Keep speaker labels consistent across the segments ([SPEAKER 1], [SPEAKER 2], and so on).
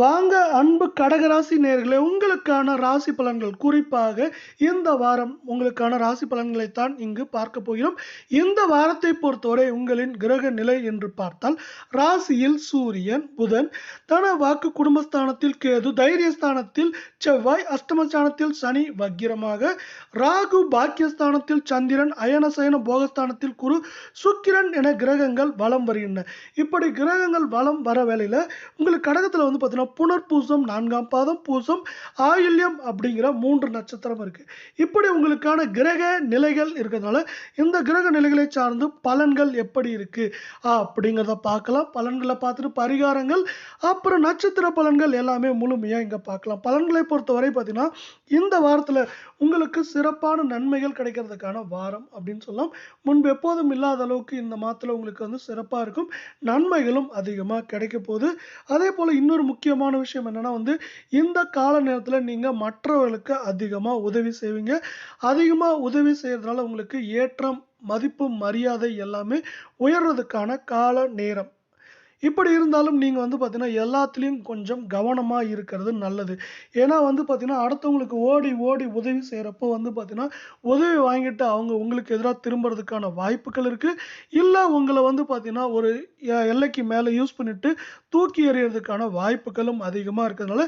[SPEAKER 1] வாங்க அன்பு கடகராசி நேர்களே உங்களுக்கான ராசி பலன்கள். குறிப்பாக இந்த வாரம் உங்களுக்கான ராசி பலன்களை தான் இங்கு பார்க்க போகிறோம். இந்த வாரத்தை பொறுத்தவரை உங்களின் கிரக நிலை என்று பார்த்தால் ராசியில் சூரியன் புதன் தன வாக்கு குடும்பஸ்தானத்தில் கேது தைரியஸ்தானத்தில் செவ்வாய் அஷ்டமஸ்தானத்தில் சனி வக்கிரமாக ராகு பாக்கியஸ்தானத்தில் சந்திரன் அயனசயன போகஸ்தானத்தில் குரு சுக்கிரன் என கிரகங்கள் வலம் வருகின்றன. இப்படி கிரகங்கள் வலம் வர வேலையில் உங்களுக்கு கடகத்தில் வந்து பார்த்தீங்கன்னா புனர்பூசம் நான்காம் பாதம் பூசம் ஆயில்யம் அப்படிங்கிற மூன்று நட்சத்திரம் இருக்கு. இப்படி உங்களுக்கான கிரக நிலைகள் இருக்கிறதுனால இந்த கிரக நிலைகளை சார்ந்து பலன்கள் எப்படி இருக்கு அப்படிங்கிறத பார்க்கலாம். பலன்களை பார்த்துட்டு பரிகாரங்கள் அப்புறம் நட்சத்திர பலன்கள் எல்லாமே முழுமையாக இங்க பார்க்கலாம். பலன்களை பொறுத்தவரை பார்த்தீங்கன்னா இந்த வாரத்துல உங்களுக்கு சிறப்பான நன்மைகள் கிடைக்கிறதுக்கான வாரம் அப்படின்னு சொல்லலாம். முன்பு எப்போதும் இல்லாத அளவுக்கு இந்த மாதத்தில் உங்களுக்கு வந்து சிறப்பாக இருக்கும். நன்மைகளும் அதிகமாக கிடைக்க போகுது. அதே போல் இன்னொரு முக்கியமான விஷயம் என்னென்னா வந்து இந்த கால நேரத்தில் நீங்கள் மற்றவர்களுக்கு அதிகமாக உதவி செய்வீங்க. அதிகமாக உதவி செய்கிறதுனால உங்களுக்கு ஏற்றம் மதிப்பு மரியாதை எல்லாமே உயர்றதுக்கான கால நேரம். இப்படி இருந்தாலும் நீங்கள் வந்து பார்த்திங்கன்னா எல்லாத்துலேயும் கொஞ்சம் கவனமாக இருக்கிறது நல்லது. ஏன்னா வந்து பார்த்திங்கன்னா அடுத்தவங்களுக்கு ஓடி ஓடி உதவி செய்கிறப்போ வந்து பார்த்தீங்கன்னா உதவி வாங்கிட்டு அவங்க உங்களுக்கு எதிராக திரும்புறதுக்கான வாய்ப்புகள் இருக்குது இல்லை உங்களை வந்து பார்த்திங்கன்னா ஒரு எ- எல்லைக்கு மேலே யூஸ் பண்ணிவிட்டு தூக்கி எறியறதுக்கான வாய்ப்புகளும் அதிகமாக இருக்கிறதுனால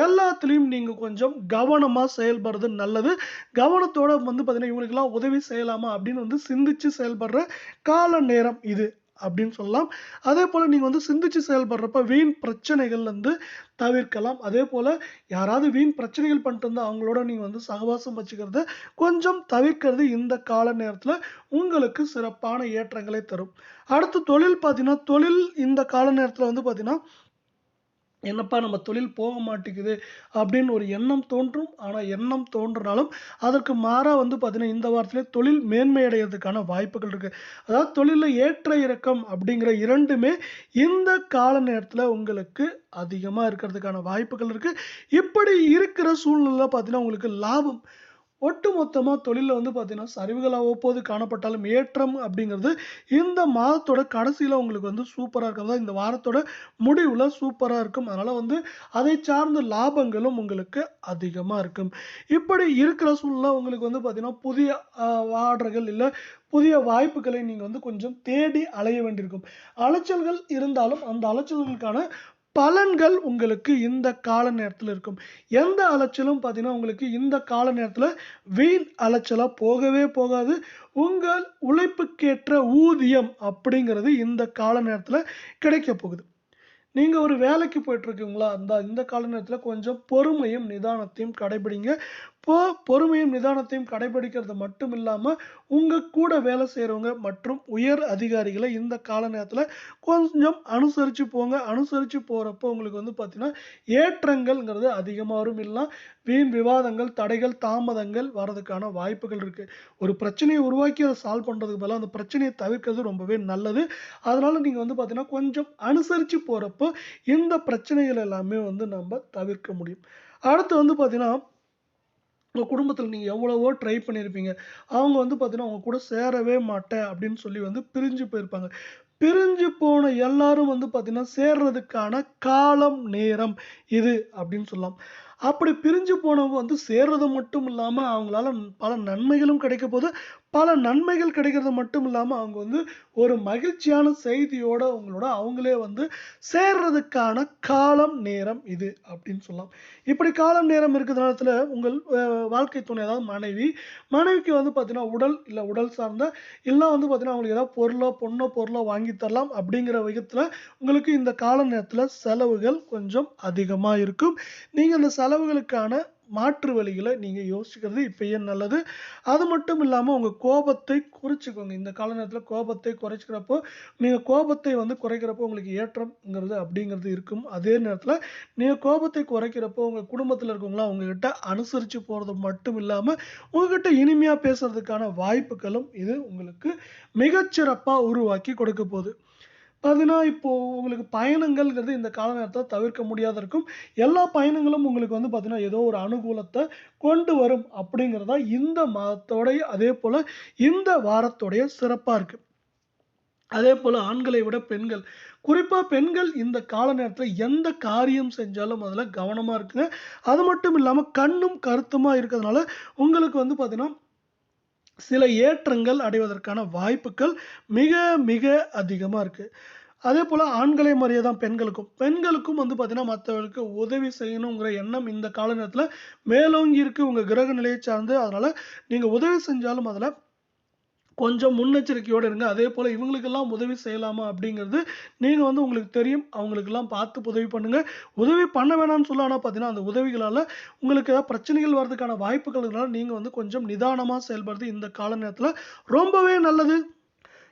[SPEAKER 1] எல்லாத்துலேயும் நீங்கள் கொஞ்சம் கவனமாக செயல்படுறது நல்லது. கவனத்தோடு வந்து பார்த்திங்கன்னா இவங்களுக்கெல்லாம் உதவி செய்யலாமா அப்படின்னு வந்து சிந்திச்சு செயல்படுற கால நேரம் இது. அப்படின்னு சொல்லலாம். அதே போல் நீங்கள் வந்து சிந்திச்சு செயல்படுறப்ப வீண் பிரச்சனைகள்லேருந்து தவிர்க்கலாம். அதே போல் யாராவது வீண் பிரச்சனைகள் பண்ணிட்டு இருந்தால் அவங்களோட நீங்கள் வந்து சகவாசம் வச்சுக்கிறத கொஞ்சம் தவிர்க்கிறது இந்த கால நேரத்தில் உங்களுக்கு சிறப்பான ஏற்றங்களை தரும். அடுத்து தொழில் பார்த்தீங்கன்னா தொழில் இந்த கால நேரத்தில் வந்து பார்த்தீங்கன்னா என்னப்பா நம்ம தொழில் போக மாட்டேங்குது அப்படின்னு ஒரு எண்ணம் தோன்றும். ஆனால் எண்ணம் தோன்றினாலும் அதற்கு மாறாக வந்து பார்த்தீங்கன்னா இந்த வாரத்திலே தொழில் மேன்மையடைகிறதுக்கான வாய்ப்புகள் இருக்குது அதாவது தொழிலில் ஏற்ற இறக்கம் அப்படிங்கிற இரண்டுமே இந்த கால நேரத்தில் உங்களுக்கு அதிகமாக இருக்கிறதுக்கான வாய்ப்புகள் இருக்குது இப்படி இருக்கிற சூழ்நிலை பார்த்தீங்கன்னா உங்களுக்கு லாபம் ஒட்டுமொத்தமாக தொழிலில் வந்து பார்த்தீங்கன்னா சரிவுகள் அவ்வப்போது காணப்பட்டாலும் ஏற்றம் அப்படிங்கிறது இந்த மாதத்தோட கடைசியில் உங்களுக்கு வந்து சூப்பராக இருக்கிறதா இந்த வாரத்தோட முடிவில் சூப்பராக இருக்கும். அதனால் வந்து அதை சார்ந்த லாபங்களும் உங்களுக்கு அதிகமாக இருக்கும். இப்படி இருக்கிற சூழ்நிலை உங்களுக்கு வந்து பார்த்தீங்கன்னா புதிய ஆர்டர்கள் இல்லை புதிய வாய்ப்புகளை நீங்கள் வந்து கொஞ்சம் தேடி அலைய வேண்டியிருக்கும். அலைச்சல்கள் இருந்தாலும் அந்த அலைச்சல்களுக்கான பலன்கள் உங்களுக்கு இந்த கால நேரத்தில் இருக்கும். எந்த அலைச்சலும் பார்த்தீங்கன்னா உங்களுக்கு இந்த கால நேரத்தில் வீண் அலைச்சலாக போகவே போகாது. உங்கள் உழைப்புக்கேற்ற ஊதியம் அப்படிங்கிறது இந்த கால நேரத்தில் கிடைக்க போகுது. நீங்கள் ஒரு வேலைக்கு போயிட்டுருக்கீங்களா? அந்த இந்த கால நேரத்தில் கொஞ்சம் பொறுமையும் நிதானத்தையும் கடைபிடிங்க. இப்போ பொறுமையும் நிதானத்தையும் கடைபிடிக்கிறது மட்டும் இல்லாமல் உங்கள் கூட வேலை செய்கிறவங்க மற்றும் உயர் அதிகாரிகளை இந்த கால நேரத்தில் கொஞ்சம் அனுசரித்து போங்க. அனுசரித்து போகிறப்போ உங்களுக்கு வந்து பார்த்திங்கன்னா ஏற்றங்கள்ங்கிறது அதிகமாக வரும். இல்லை வீண் விவாதங்கள் தடைகள் தாமதங்கள் வர்றதுக்கான வாய்ப்புகள் இருக்குது ஒரு பிரச்சனையை உருவாக்கி அதை சால்வ் பண்ணுறதுக்கு பதிலாக அந்த பிரச்சனையை தவிர்க்கிறது ரொம்பவே நல்லது. அதனால் நீங்கள் வந்து பார்த்திங்கன்னா கொஞ்சம் அனுசரித்து போகிறப்போ இந்த பிரச்சனைகள் எல்லாமே வந்து நம்ம தவிர்க்க முடியும். அடுத்து வந்து பார்த்தீங்கன்னா உங்கள் குடும்பத்தில் நீங்கள் எவ்வளவோ ட்ரை பண்ணியிருப்பீங்க அவங்க வந்து பார்த்தீங்கன்னா அவங்க கூட சேரவே மாட்டேன் அப்படின்னு சொல்லி வந்து பிரிஞ்சு போயிருப்பாங்க. பிரிஞ்சு போன எல்லாரும் வந்து பார்த்திங்கன்னா சேர்றதுக்கான காலம் நேரம் இது அப்படின்னு சொல்லலாம். அப்படி பிரிஞ்சு போனவங்க வந்து சேர்றது மட்டும் இல்லாமல் அவங்களால பல நன்மைகளும் கிடைக்க போது பல நன்மைகள் கிடைக்கிறது மட்டும் இல்லாமல் அவங்க வந்து ஒரு மகிழ்ச்சியான செய்தியோட அவங்களோட அவங்களே வந்து சேர்றதுக்கான காலம் நேரம் இது அப்படின்னு சொல்லலாம். இப்படி காலம் நேரம் இருக்கிற நேரத்தில் உங்கள் வாழ்க்கை துணை அதாவது மனைவி மனைவிக்கு வந்து பார்த்தீங்கன்னா உடல் இல்லை உடல் சார்ந்த இல்லை வந்து பார்த்தீங்கன்னா அவங்களுக்கு ஏதாவது பொருளோ பொண்ணோ பொருளோ வாங்கி தரலாம் அப்படிங்கிற விதத்தில் உங்களுக்கு இந்த கால நேரத்தில் செலவுகள் கொஞ்சம் அதிகமாக இருக்கும். நீங்கள் அந்த செலவுகளுக்கான மாற்று வழிகளை நீங்கள் யோசிக்கிறது இப்பயே நல்லது. அது மட்டும் இல்லாமல் உங்கள் கோபத்தை குறைச்சிக்கோங்க. இந்த கால நேரத்தில் கோபத்தை குறைச்சிக்கிறப்போ நீங்கள் கோபத்தை வந்து குறைக்கிறப்போ உங்களுக்கு ஏற்றம்ங்கிறது அப்படிங்கிறது இருக்கும். அதே நேரத்தில் நீங்கள் கோபத்தை குறைக்கிறப்போ உங்கள் குடும்பத்தில் இருக்கவங்களாம் உங்ககிட்ட அனுசரித்து போகிறது மட்டும் இல்லாமல் உங்ககிட்ட இனிமையாக பேசுறதுக்கான வாய்ப்புகளும் இது உங்களுக்கு மிகச்சிறப்பாக உருவாக்கி கொடுக்க போகுது. பார்த்தீங்கன்னா இப்போ உங்களுக்கு பயணங்கள்ங்கிறது இந்த கால நேரத்தில் தவிர்க்க முடியாத இருக்கும். எல்லா பயணங்களும் உங்களுக்கு வந்து பார்த்தீங்கன்னா ஏதோ ஒரு அனுகூலத்தை கொண்டு வரும் அப்படிங்கிறதா இந்த மாதத்தோடைய அதே போல் இந்த வாரத்தோடைய சிறப்பாக இருக்குது அதே போல் ஆண்களை விட பெண்கள் குறிப்பா பெண்கள் இந்த கால நேரத்துல எந்த காரியம் செஞ்சாலும் அதுல கவனமா இருக்குங்க. அது மட்டும் இல்லாம கண்ணும் கருத்துமா இருக்கிறதுனால உங்களுக்கு வந்து பாத்தீங்கன்னா சில ஏற்றங்கள் அடைவதற்கான வாய்ப்புகள் மிக மிக அதிகமாக இருக்குது அதே போல் ஆண்களை மாதிரியே தான் பெண்களுக்கும். பெண்களுக்கும் வந்து பார்த்தீங்கன்னா மற்றவர்களுக்கு உதவி செய்யணுங்கிற எண்ணம் இந்த கால நேரத்தில் மேலோங்கி இருக்கு. உங்கள் கிரக நிலையை சார்ந்து அதனால் நீங்கள் உதவி செஞ்சாலும் அதில் கொஞ்சம் முன்னெச்சரிக்கையோடு இருங்க. அதே போல் இவங்களுக்கெல்லாம் உதவி செய்யலாமா அப்படிங்கிறது நீங்கள் வந்து உங்களுக்கு தெரியும். அவங்களுக்கெல்லாம் பார்த்து உதவி பண்ணுங்கள் உதவி பண்ண வேணாம்னு சொல்ல ஆனால் பார்த்தீங்கன்னா அந்த உதவிகளால் உங்களுக்கு ஏதாவது பிரச்சனைகள் வர்றதுக்கான வாய்ப்புகள் நீங்கள் வந்து கொஞ்சம் நிதானமாக செயல்படுறது இந்த கால நேரத்தில் ரொம்பவே நல்லது.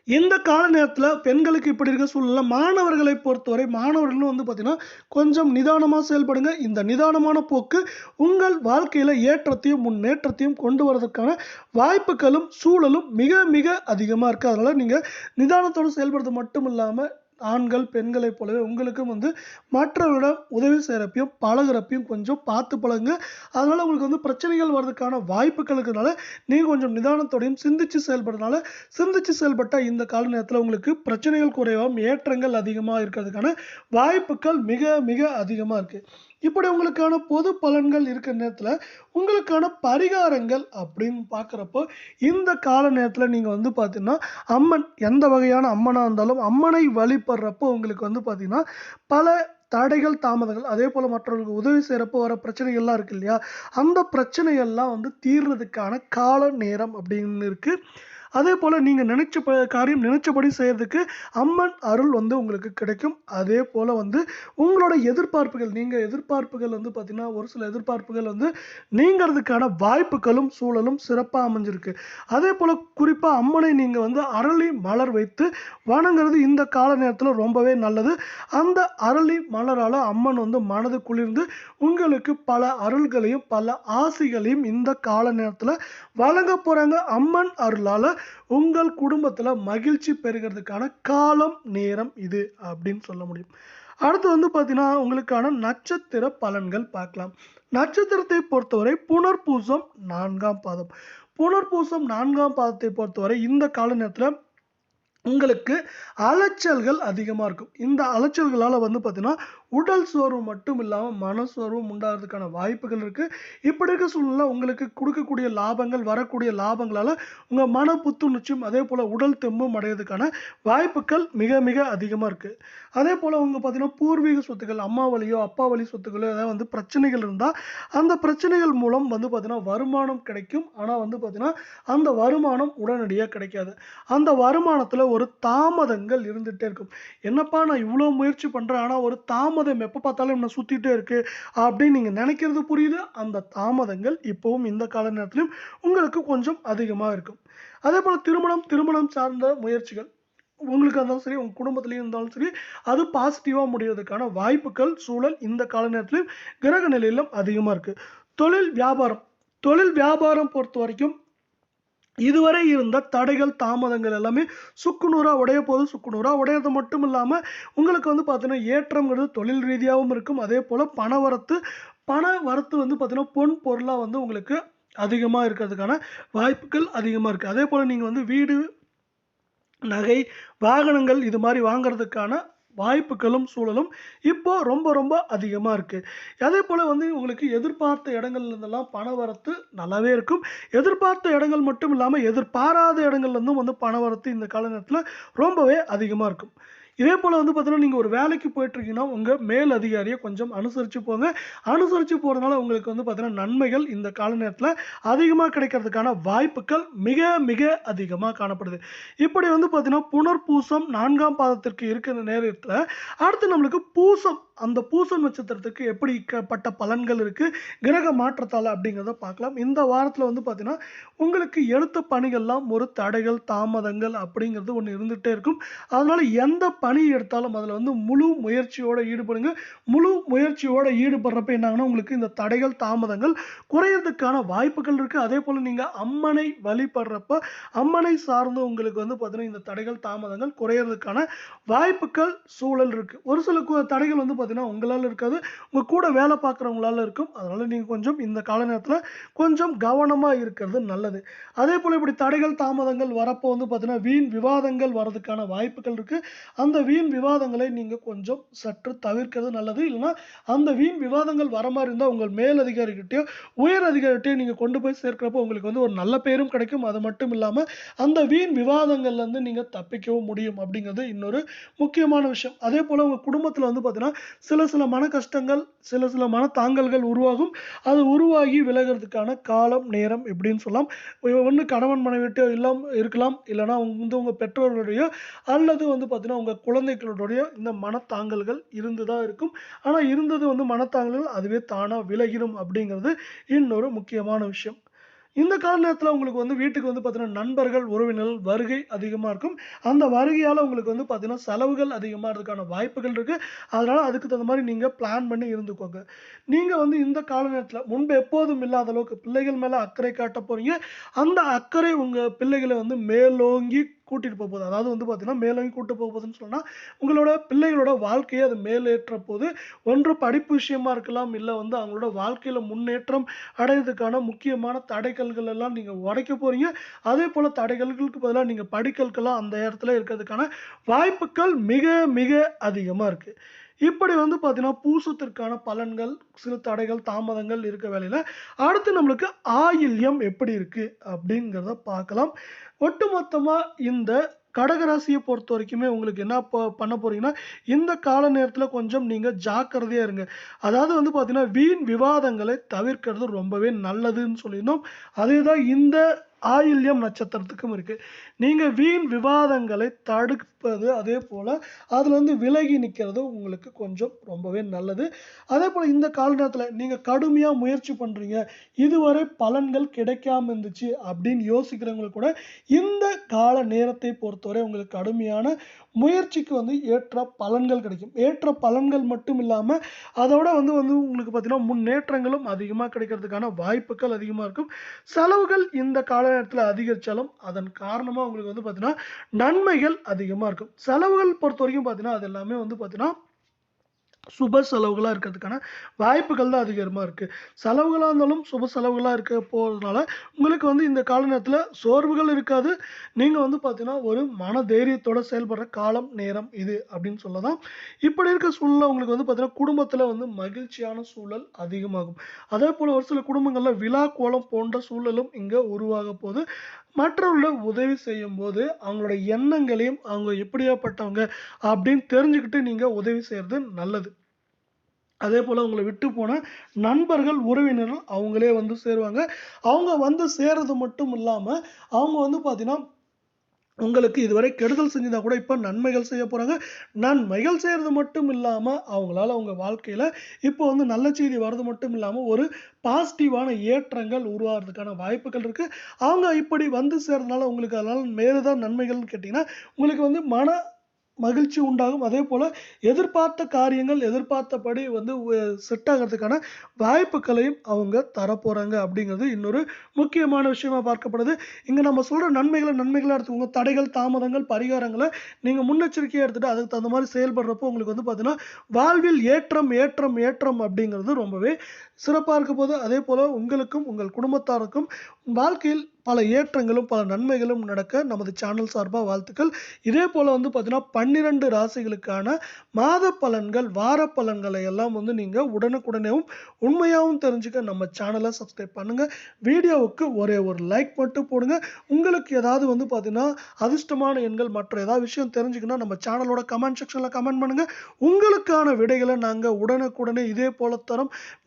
[SPEAKER 1] இந்த கால நேரத்தில் பெண்களுக்கு இப்படி இருக்க சூழ்நிலை மாணவர்களை பொறுத்தவரை மாணவர்களும் வந்து பார்த்திங்கன்னா கொஞ்சம் நிதானமாக செயல்படுங்க. இந்த நிதானமான போக்கு உங்கள் வாழ்க்கையில் ஏற்றத்தையும் முன்னேற்றத்தையும் கொண்டு வரதுக்கான வாய்ப்புகளும் சூழலும் மிக மிக அதிகமாக இருக்குது அதனால் நீங்கள் நிதானத்தோடு செயல்படுறது மட்டும் இல்லாமல் ஆண்கள் பெண்களைப் போலவே உங்களுக்கும் வந்து மற்றவரிடம் உதவி செய்கிறப்பையும் பழகிறப்பையும் கொஞ்சம் பார்த்து பழகுங்க. அதனால் உங்களுக்கு வந்து பிரச்சனைகள் வர்றதுக்கான வாய்ப்புகள் இருக்கிறதுனால நீங்கள் கொஞ்சம் நிதானத்தோடையும் சிந்திச்சு செயல்படுறதுனால சிந்திச்சு செயல்பட்ட இந்த கால நேரத்தில் உங்களுக்கு பிரச்சனைகள் குறைவாகவும் ஏற்றங்கள் அதிகமாக இருக்கிறதுக்கான வாய்ப்புகள் மிக மிக அதிகமாக இருக்குது இப்படி உங்களுக்கான பொது பலன்கள் இருக்கிற நேரத்தில் உங்களுக்கான பரிகாரங்கள் அப்படின்னு பார்க்குறப்போ இந்த கால நேரத்தில் நீங்கள் வந்து பார்த்தீங்கன்னா அம்மன் எந்த வகையான அம்மனாக இருந்தாலும் அம்மனை வழிபடுறப்போ உங்களுக்கு வந்து பார்த்தீங்கன்னா பல தடைகள் தாமதங்கள் அதே போல் மற்றவர்களுக்கு உதவி செய்கிறப்போ வர பிரச்சனைகள்லாம் இருக்கு இல்லையா? அந்த பிரச்சனைகள்லாம் வந்து தீர்றதுக்கான கால நேரம் அப்படின்னு இருக்குது அதே போல் நீங்கள் நினச்ச ப காரியம் நினைச்சபடி செய்கிறதுக்கு அம்மன் அருள் வந்து உங்களுக்கு கிடைக்கும். அதே போல் வந்து உங்களோட எதிர்பார்ப்புகள் நீங்கள் எதிர்பார்ப்புகள் வந்து பார்த்திங்கன்னா ஒரு சில எதிர்பார்ப்புகள் வந்து நீங்கிறதுக்கான வாய்ப்புகளும் சூழலும் சிறப்பாக அமைஞ்சிருக்கு. அதே போல் குறிப்பாக அம்மனை நீங்கள் வந்து அரளி மலர் வைத்து வணங்குறது இந்த கால நேரத்தில் ரொம்பவே நல்லது. அந்த அரளி மலரால் அம்மன் வந்து மனது குளிர்ந்து உங்களுக்கு பல அருள்களையும் பல ஆசிகளையும் இந்த கால நேரத்தில் வழங்க போகிறாங்க அம்மன் அருளால் உங்கள் குடும்பத்தில் மகிழ்ச்சி பெறுகிறதுக்கான காலம் நேரம் இது அப்படின்னு சொல்ல முடியும். அடுத்து வந்து பார்த்தீங்கன்னா உங்களுக்கான நட்சத்திர பலன்கள் பார்க்கலாம். நட்சத்திரத்தை பொறுத்தவரை புனர்பூசம் நான்காம் பாதம். புனர்பூசம் நான்காம் பாதத்தை பொறுத்தவரை இந்த கால நேரத்தில் உங்களுக்கு அலைச்சல்கள் அதிகமாக இருக்கும். இந்த அலைச்சல்களால் வந்து பார்த்தீங்கன்னா உடல் சோர்வு மட்டும் இல்லாமல் மனசோர்வும் உண்டாகிறதுக்கான வாய்ப்புகள் இருக்குது இப்படி இருக்க சூழ்நிலை உங்களுக்கு கொடுக்கக்கூடிய லாபங்கள் வரக்கூடிய லாபங்களால் உங்கள் மன புத்துணர்ச்சியும் அதே போல் உடல் தெம்பும் அடையிறதுக்கான வாய்ப்புகள் மிக மிக அதிகமாக இருக்குது அதே போல் உங்கள் பார்த்தீங்கன்னா பூர்வீக சொத்துக்கள் அம்மா வழியோ அப்பா வழி சொத்துக்களோ ஏதாவது வந்து பிரச்சனைகள் இருந்தால் அந்த பிரச்சனைகள் மூலம் வந்து பார்த்தீங்கன்னா வருமானம் கிடைக்கும். ஆனால் வந்து பார்த்தீங்கன்னா அந்த வருமானம் உடனடியாக கிடைக்காது. அந்த வருமானத்தில் ஒரு தாமதங்கள் இருந்துகிட்டே இருக்கும். என்னப்பா நான் இவ்வளோ முயற்சி பண்ணுறேன் ஆனால் ஒரு தாமதம் எப்போ பார்த்தாலும் என்ன சுற்றிட்டே இருக்குது அப்படின்னு நீங்கள் நினைக்கிறது புரியுது. அந்த தாமதங்கள் இப்போவும் இந்த கால நேரத்திலும் உங்களுக்கு கொஞ்சம் அதிகமாக இருக்கும். அதே போல் திருமணம் திருமணம் சார்ந்த முயற்சிகள். உங்களுக்கு இருந்தாலும் சரி உங்கள் குடும்பத்துலேயும் இருந்தாலும் சரி அது பாசிட்டிவாக முடியறதுக்கான வாய்ப்புகள் சூழல் இந்த கால நேரத்திலும் கிரக நிலையிலும் அதிகமாக இருக்குது தொழில் வியாபாரம். தொழில் வியாபாரம் பொறுத்த வரைக்கும் இதுவரை இருந்த தடைகள் தாமதங்கள் எல்லாமே சுக்குநூறாக உடைய போது சுக்குநூறாக உடையது மட்டும் இல்லாமல் உங்களுக்கு வந்து பார்த்தீங்கன்னா ஏற்றம்ங்கிறது தொழில் ரீதியாகவும் இருக்கும். அதே போல் பண வரத்து பண வரத்து வந்து பார்த்தீங்கன்னா பொன் பொருளாக வந்து உங்களுக்கு அதிகமாக இருக்கிறதுக்கான வாய்ப்புகள் அதிகமாக இருக்குது அதே போல் நீங்கள் வந்து வீடு நகை வாகனங்கள் இது மாதிரி வாங்குறதுக்கான வாய்ப்புகளும் சூழலும் இப்போ ரொம்ப ரொம்ப அதிகமாக இருக்குது அதே போல் வந்து உங்களுக்கு எதிர்பார்த்த இடங்கள்லேருந்தெல்லாம் பண வரத்து நல்லாவே இருக்கும். எதிர்பார்த்த இடங்கள் மட்டும் இல்லாமல் எதிர்பாராத இடங்கள்லேருந்தும் வந்து பண வரத்து இந்த காலகட்டத்தில் ரொம்பவே அதிகமாக இருக்கும். இதே போல் வந்து பார்த்தீங்கன்னா நீங்கள் ஒரு வேலைக்கு போயிட்டுருக்கீங்கன்னா உங்கள் மேல் அதிகாரியை கொஞ்சம் அனுசரித்து போங்க. அனுசரித்து போகிறதுனால உங்களுக்கு வந்து பார்த்தீங்கன்னா நன்மைகள் இந்த கால நேரத்தில் அதிகமாக கிடைக்கிறதுக்கான வாய்ப்புகள் மிக மிக அதிகமாக காணப்படுது. இப்படி வந்து பார்த்தீங்கன்னா புனர்பூசம் நான்காம் பாதத்திற்கு இருக்கிற நேரத்தில் அடுத்து நம்மளுக்கு பூசம் அந்த பூச நட்சத்திரத்துக்கு எப்படி பட்ட பலன்கள் இருக்குது கிரக மாற்றத்தால் அப்படிங்கிறத பார்க்கலாம். இந்த வாரத்தில் வந்து பார்த்தீங்கன்னா உங்களுக்கு எழுத்து பணிகள்லாம் ஒரு தடைகள் தாமதங்கள் அப்படிங்கிறது ஒன்று இருந்துகிட்டே இருக்கும். அதனால் எந்த பணி எடுத்தாலும் அதில் வந்து முழு முயற்சியோடு ஈடுபடுங்க. முழு முயற்சியோடு ஈடுபடுறப்ப என்னாங்கன்னா உங்களுக்கு இந்த தடைகள் தாமதங்கள் குறையிறதுக்கான வாய்ப்புகள் இருக்குது அதே போல் நீங்கள் அம்மனை வழிபடுறப்ப அம்மனை சார்ந்து உங்களுக்கு வந்து பார்த்தீங்கன்னா இந்த தடைகள் தாமதங்கள் குறையிறதுக்கான வாய்ப்புகள் சூழல் இருக்குது ஒரு சில தடைகள் வந்து பார்த்தீங்கன்னா பார்த்தீங்கன்னா உங்களால் இருக்காது. உங்க கூட வேலை பார்க்குறவங்களால இருக்கும். அதனால் நீங்கள் கொஞ்சம் இந்த கால நேரத்தில் கொஞ்சம் கவனமாக இருக்கிறது நல்லது. அதே போல் இப்படி தடைகள், தாமதங்கள் வரப்போ வந்து பார்த்தீங்கன்னா, வீண் விவாதங்கள் வரதுக்கான வாய்ப்புகள் இருக்குது அந்த வீண் விவாதங்களை நீங்கள் கொஞ்சம் சற்று தவிர்க்கிறது நல்லது. இல்லைன்னா அந்த வீண் விவாதங்கள் வர மாதிரி இருந்தால் உங்கள் மேல் அதிகாரிகிட்டயோ, உயர் அதிகாரிகிட்டயோ நீங்கள் கொண்டு போய் சேர்க்கிறப்போ உங்களுக்கு வந்து ஒரு நல்ல பெயரும் கிடைக்கும். அது மட்டும் இல்லாமல் அந்த வீண் விவாதங்கள்லேருந்து நீங்கள் தப்பிக்கவும் முடியும் அப்படிங்கிறது இன்னொரு முக்கியமான விஷயம். அதே போல் உங்கள் குடும்பத்தில் வந்து பார்த்தீங்கன்னா, சில சில மன கஷ்டங்கள், சில சில மனத்தாங்கல்கள் உருவாகும். அது உருவாகி விலகிறதுக்கான காலம், நேரம் இப்படின்னு சொல்லலாம். ஒன்று கணவன் மனைவிட்டோ இல்லாம இருக்கலாம். இல்லைன்னா வந்து உங்கள் பெற்றோர்களுடையோ அல்லது வந்து பார்த்தீங்கன்னா, உங்கள் குழந்தைகளுடைய இந்த மனத்தாங்கல்கள் இருந்து தான் இருக்கும். ஆனால் இருந்தது வந்து மனத்தாங்கல்கள் அதுவே தானாக விலகிடும் அப்படிங்கிறது இன்னொரு முக்கியமான விஷயம். இந்த காலநேரத்தில் உங்களுக்கு வந்து வீட்டுக்கு வந்து பார்த்தீங்கன்னா, நண்பர்கள், உறவினர்கள் வருகை அதிகமாக இருக்கும். அந்த வருகையால் உங்களுக்கு வந்து பார்த்தீங்கன்னா, செலவுகள் அதிகமாகிறதுக்கான வாய்ப்புகள் இருக்குது அதனால் அதுக்கு தகுந்த மாதிரி நீங்கள் பிளான் பண்ணி இருந்துக்கோங்க. நீங்கள் வந்து இந்த கால நேரத்தில் முன்பு எப்போதும் இல்லாத அளவுக்கு பிள்ளைகள் மேலே அக்கறை காட்டப் போகிறீங்க அந்த அக்கறை உங்கள் பிள்ளைகளை வந்து மேலோங்கி கூட்டிட்டு போகுது அதாவது வந்து பார்த்தீங்கன்னா, மேலும் கூட்டு போதுன்னு சொன்னால் உங்களோட பிள்ளைகளோட வாழ்க்கையை அது மேலேற்ற போது. ஒன்று படிப்பு விஷயமா இருக்கலாம். இல்லை வந்து அவங்களோட வாழ்க்கையில முன்னேற்றம் அடையிறதுக்கான முக்கியமான தடைகள்கள் எல்லாம் நீங்க உடைக்கப் போறீங்க. அதேபோல தடைகள்களுக்கு பதிலாக நீங்க படிக்கல்கெல்லாம் அந்த இடத்துல இருக்கிறதுக்கான வாய்ப்புகள் மிக மிக அதிகமாக இருக்குது இப்படி வந்து பார்த்தீங்கன்னா, பூசத்திற்கான பலன்கள், சில தடைகள், தாமதங்கள் இருக்க வேலையில் அடுத்து நம்மளுக்கு ஆயில்யம் எப்படி இருக்குது அப்படிங்கிறத பார்க்கலாம். ஒட்டுமொத்தமாக இந்த கடக பொறுத்த வரைக்குமே உங்களுக்கு என்ன ப பண்ண போறீங்கன்னா, இந்த கால நேரத்தில் கொஞ்சம் நீங்கள் ஜாக்கிரதையாக இருங்க. அதாவது வந்து பார்த்தீங்கன்னா, வீண் விவாதங்களை தவிர்க்கிறது ரொம்பவே நல்லதுன்னு சொல்லியிருந்தோம். அதே தான் இந்த ஆயில்யம் நட்சத்திரத்துக்கும் இருக்குது நீங்கள் வீண் விவாதங்களை தடுப்பது, அதே போல் அதுலேருந்து விலகி நிற்கிறது உங்களுக்கு கொஞ்சம் ரொம்பவே நல்லது. அதே போல் இந்த காலகட்டத்தில் நீங்கள் கடுமையாக முயற்சி பண்ணுறீங்க இதுவரை பலன்கள் கிடைக்காம இருந்துச்சு அப்படின்னு யோசிக்கிறவங்களுக்கு கூட, இந்த கால நேரத்தை பொறுத்தவரை உங்களுக்கு கடுமையான முயற்சிக்கு வந்து ஏற்ற பலன்கள் கிடைக்கும். ஏற்ற பலன்கள் மட்டும் இல்லாமல் அதோட வந்து வந்து உங்களுக்கு பார்த்தீங்கன்னா, முன்னேற்றங்களும் அதிகமாக கிடைக்கிறதுக்கான வாய்ப்புகள் அதிகமாக இருக்கும். செலவுகள் இந்த கால நேரத்தில் அதிகரிச்சாலும், அதன் காரணமா உங்களுக்கு வந்து பார்த்தீங்கன்னா, நன்மைகள் அதிகமா இருக்கும். செலவுகள் பொறுத்தவரைக்கும் பார்த்தீங்கன்னா, அது எல்லாமே வந்து பார்த்தீங்கன்னா சுப செலவுகளாக இருக்கிறதுக்கான வாய்ப்புகள் தான் அதிகமாக இருக்குது செலவுகளாக இருந்தாலும் சுப செலவுகளாக இருக்க போகிறதுனால உங்களுக்கு வந்து இந்த கால நேரத்தில் சோர்வுகள் இருக்காது. நீங்கள் வந்து பார்த்தீங்கன்னா, ஒரு மன தைரியத்தோட செயல்படுற காலம், நேரம் இது அப்படின்னு சொல்லலாம். இப்படி இருக்க சூழ்நிலை உங்களுக்கு வந்து பார்த்தீங்கன்னா, குடும்பத்தில் வந்து மகிழ்ச்சியான சூழல் அதிகமாகும். அதே போல் ஒரு சில குடும்பங்களில் விழா கோலம் போன்ற சூழலும் இங்கே உருவாக போது. மற்றவர்கள உதவி செய்யும்போது, அவங்களோட எண்ணங்களையும், அவங்க எப்படியாப்பட்டவங்க அப்படின்னு தெரிஞ்சுக்கிட்டு நீங்க உதவி செய்கிறது நல்லது. அதே போல் உங்கள விட்டு போன நண்பர்கள், உறவினர்கள் அவங்களே வந்து சேருவாங்க. அவங்க வந்து சேர்றது மட்டும் இல்லாம, அவங்க வந்து பார்த்தீங்கன்னா, உங்களுக்கு இதுவரை கெடுதல் செஞ்சிருந்தா கூட இப்போ நன்மைகள் செய்ய போகிறாங்க நன்மைகள் செய்கிறது மட்டும் இல்லாமல் அவங்களால அவங்க வாழ்க்கையில் இப்போ வந்து நல்ல செய்தி வர்றது மட்டும் இல்லாமல் ஒரு பாசிட்டிவான ஏற்றங்கள் உருவாகிறதுக்கான வாய்ப்புகள் இருக்குது அவங்க இப்படி வந்து சேர்றதுனால உங்களுக்கு அதனால் மேலே தான் நன்மைகள்னு கேட்டிங்கன்னா உங்களுக்கு வந்து மன மகிழ்ச்சி உண்டாகும். அதே போல் எதிர்பார்த்த காரியங்கள் எதிர்பார்த்தபடி வந்து செட் ஆகிறதுக்கான வாய்ப்புகளையும் அவங்க தரப்போகிறாங்க அப்படிங்கிறது இன்னொரு முக்கியமான விஷயமா பார்க்கப்படுது. இங்கே நம்ம சொல்கிற நன்மைகளை நன்மைகளாக எடுத்துக்கோங்க. தடைகள், தாமதங்கள், பரிகாரங்களை நீங்கள் முன்னெச்சரிக்கையாக எடுத்துகிட்டு அதுக்கு தகுந்த மாதிரி செயல்படுறப்போ உங்களுக்கு வந்து பார்த்தீங்கன்னா, வாழ்வில் ஏற்றம், ஏற்றம், ஏற்றம் அப்படிங்கிறது ரொம்பவே சிறப்பாக இருக்கும் போது அதே போல் உங்களுக்கும், உங்கள் குடும்பத்தாருக்கும் வாழ்க்கையில் பல ஏற்றங்களும், பல நன்மைகளும் நடக்க நமது சேனல் சார்பாக வாழ்த்துக்கள். இதேபோல வந்து பார்த்திங்கன்னா பன்னிரெண்டு ராசிகளுக்கான மாத பலன்கள், வார பலன்களை எல்லாம் வந்து நீங்கள் உடனுக்குடனேவும், உண்மையாகவும் தெரிஞ்சுக்க நம்ம சேனலை சப்ஸ்கிரைப் பண்ணுங்கள் வீடியோவுக்கு ஒரே ஒரு லைக் மட்டும் போடுங்க. உங்களுக்கு ஏதாவது வந்து பார்த்தீங்கன்னா, அதிர்ஷ்டமான எண்கள் மற்ற ஏதாவது விஷயம் தெரிஞ்சுக்கணும்னா நம்ம சேனலோட கமெண்ட் செக்ஷனில் கமெண்ட் பண்ணுங்கள் உங்களுக்கான விடைகளை நாங்கள் உடனுக்குடனே இதே போல தரும்